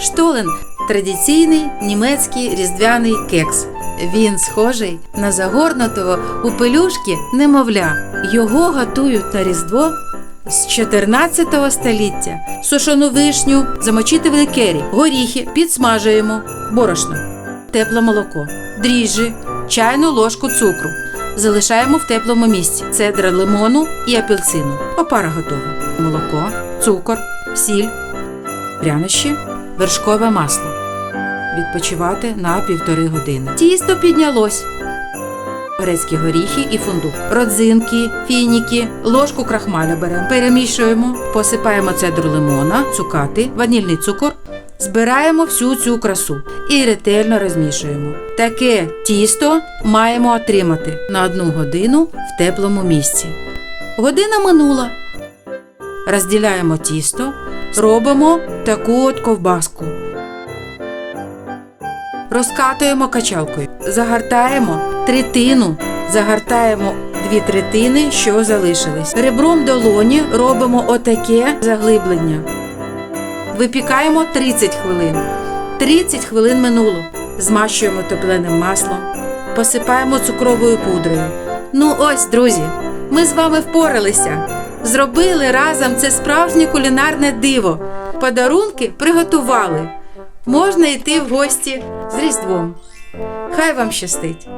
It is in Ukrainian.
Штолен традиційний німецький різдвяний кекс. Він схожий на загорнутого у пелюшки немовля. Його готують на Різдво з 14 століття. Сушену вишню замочити в ликері, горіхи підсмажуємо, борошно, тепле молоко, дріжджі, чайну ложку цукру. Залишаємо в теплому місці цедра лимону і апельсину. Опара готова. Молоко, цукор, сіль, прянощі, вершкове масло. Відпочивати на півтори години. Тісто піднялось. Грецькі горіхи і фундук, родзинки, фініки, ложку крахмаля беремо, перемішуємо, посипаємо цедру лимона, цукати, ванільний цукор, збираємо всю цю красу і ретельно розмішуємо. Таке тісто маємо отримати на одну годину в теплому місці. Година минула. Розділяємо тісто, робимо таку от ковбаску. Розкатуємо качалкою, загортаємо третину, загортаємо дві третини, що залишились. Ребром долоні робимо отаке заглиблення. Випікаємо 30 хвилин. 30 хвилин минуло. Змащуємо топленим маслом, посипаємо цукровою пудрою. Ну ось, друзі, ми з вами впоралися. Зробили разом це справжнє кулінарне диво. Подарунки приготували. Можна йти в гості з Різдвом. Хай вам щастить!